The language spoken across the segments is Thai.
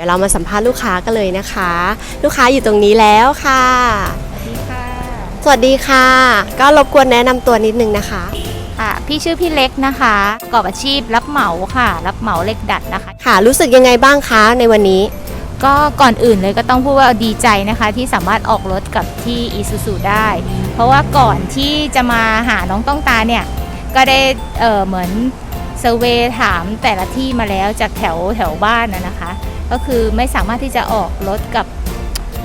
ดี๋ยวเรามาสัมภาษณ์ลูกค้ากันเลยนะคะ ลูกค้าอยู่ตรงนี้แล้วค่ะสวัสดีค่ะ สวัสดีค่ะ ก็รบกวนแนะนำตัวนิดนึงนะคะ ค่ะ พี่ชื่อพี่เล็กนะคะประกอบอาชีพรับเหมาค่ะ รับเหมาเหล็กดัดนะคะ ค่ะ รู้สึกยังไงบ้างคะในวันนี้ ก็ก่อนอื่นเลยก็ต้องพูดว่าดีใจนะคะ ที่สามารถออกรถกับที่อีซูซูได้ เพราะว่าก่อนที่จะมาหาน้องต้องตาเนี่ย ก็ได้เออเหมือนเซอร์เวยถามแต่ละที่มาแล้วจากแถวแถวบ้านนะนะคะ ก็คือไม่สามารถที่จะออกรถกับ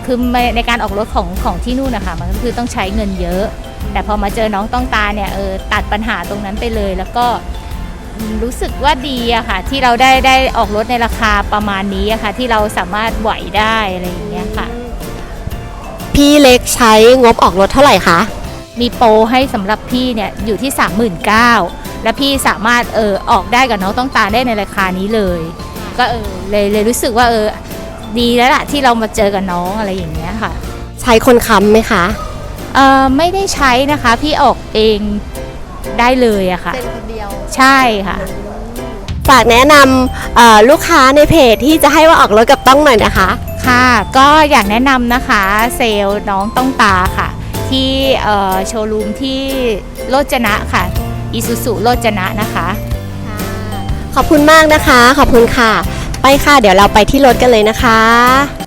คือในการออกรถของของที่นู่นนะคะมันก็คือต้องใช้เงินเยอะ แต่พอมาเจอน้องต้องตาเนี่ยเออตัดปัญหาตรงนั้นไปเลย แล้วก็รู้สึกว่าดีอะค่ะ ที่เราได้ได้ออกรถในราคาประมาณนี้อะค่ะ ที่เราสามารถไหวได้อะไรอย่างเงี้ยค่ะ พี่เล็กใช้งบออกรถเท่าไหร่คะมีโปรให้สำหรับพี่เนี่ยอยู่ที่ 39,000แล้วพี่สามารถเออออกได้กับน้องต้องตาได้ในราคานี้เลย ก็เออเลยเลยรู้สึกว่าเออดีแล้วล่ะที่เรามาเจอกับน้องอะไรอย่างเงี้ยค่ะใช้คนค้ำไหมคะเออไม่ได้ใช้นะคะ พี่ออกเองได้เลยอะค่ะ เป็นคนเดียว ใช่ค่ะ ฝากแนะนำเอ่อลูกค้าในเพจที่จะให้ว่าออกรถกับต้องหน่อยนะคะ ค่ะก็อยากแนะนำนะคะ เซลล์น้องต้องตาค่ะ ที่เอ่อโชว์รูมที่โลจนะค่ะอิสุสุโลจนะนะคะ ขอบคุณมากนะคะ ขอบคุณค่ะ ไปค่ะ เดี๋ยวเราไปที่รถกันเลยนะคะ